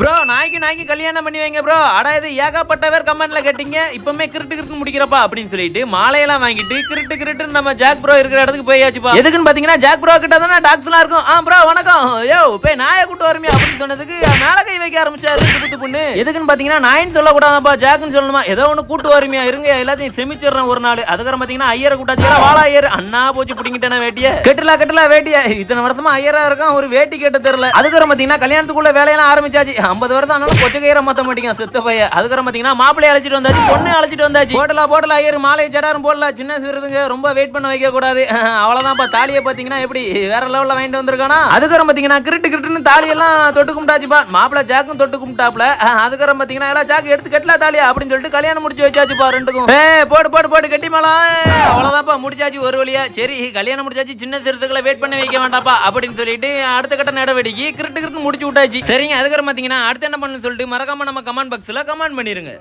Bro நாய்க்கு நாய்க்கு கல்யாணம் பண்ணி வைங்க ப்ரோ அடா இது ஏகப்பட்ட பேர் கமெண்ட்ல கேட்டீங்க. இப்பவுமே கிரிட்டு கிரிட்டு முடிக்கிறப்பா அப்படின்னு சொல்லிட்டு மாலையெல்லாம் வாங்கிட்டு கிரிட்டு கிரிட்டு நம்ம ஜாக் ப்ரோ இருக்கிற இடத்துக்கு போயாச்சுப்பா. எதுக்குன்னு பாத்தீங்கன்னா ஜாக் ப்ரோ கிட்ட தானே டாக்ஸ் எல்லாம் இருக்கும். ஆ ப்ரோ வணக்கம். யோ போய் நாயை கூட்டு வருமே சொன்னதுக்கு மேல கை வைக்க ஆரம்பிச்சாரு புத்து பொண்ணு. எதுக்குன்னு பாத்தீங்கன்னா நாயின்னு சொல்லக்கூடாதுப்பா ஜாக்குன்னு சொல்லணுமா? ஏதோ ஒண்ணு கூட்டு வருமையா இருங்க எல்லாத்தையும் செமிச்சிடுறேன் ஒரு நாள். அதுக்கப்புறம் பாத்தீங்கன்னா ஐயரை கூட்டாச்சு வாழா ஐயர். அண்ணா போச்சு பிடிங்கிட்டேன வேட்டிய. கெட்டலா கெட்டலா வேட்டிய. இத்தனை வருஷமா ஐயரா இருக்கான் ஒரு வேட்டி கேட்ட தெரியல அதுக்கப்புறம் பாத்தீங்கன்னா கல்யாணத்துக்குள்ள வேலையெல்லாம் ஆரம்பிச்சாச்சு. ஐம்பது வருஷம் ஆனாலும் கொச்ச கயிறை மாத்த மாட்டீங்க செத்த பைய அதுக்கப்புறம் பாத்தீங்கன்னா மாப்பிள்ளை அழைச்சிட்டு வந்தாச்சு பொண்ணு அழைச்சிட்டு வந்தாச்சு. போட்டலா போட்டலா ஐயர். மாலை ஜடாரும் போடல. சின்ன சிறுதுங்க ரொம்ப வெயிட் பண்ண வைக்க கூடாது அவ்வளவுதான்ப்பா தாலியை பாத்தீங்கன்னா எப்படி வேற லெவல்ல வாங்கிட்டு வந்திருக்கானா? அதுக்கப்புறம் பாத்தீங்கன்னா கிரிட்டு கிரிட்டுன்னு தாலியெல்லாம் தொட்டு கும்பிட்டாச்சுப்பா. மாப்பிள்ளை ஜாக்கும் தொட்டு கும்பிட்டாப்ல அதுக்கப்புறம் பாத்தீங்கன்னா எல்லாம் ஜாக்கு எடுத்து கட்டல தாலியா அப்படின்னு சொல்லிட்டு கல்யாணம் முடிச்சு வச்சாச்சுப்பா ரெண்டுக்கும். ஏ போடு போடு போடு கட்டி மேலாம் அவ்வளவுதான்ப்பா முடிச்சாச்சு ஒரு வழியா. சரி கல்யாணம் முடிச்சாச்சு சின்ன சிறுத்துக்களை வெயிட் பண்ண வைக்க வேண்டாப்பா அப்படின்னு சொல்லிட்டு அடுத்த கட்ட நடவடிக்கை கிரிட்டு கிரிட்டு முடிச்சு விட்டாச்சு. சரிங்க அதுக்கப்புறம் பாத்தீங்கன்னா அடுத்து என்ன பண்ணு சொல்லிட்டு மறக்காம நம்ம கமெண்ட் பாக்ஸ்ல கமெண்ட் பண்ணிருங்க.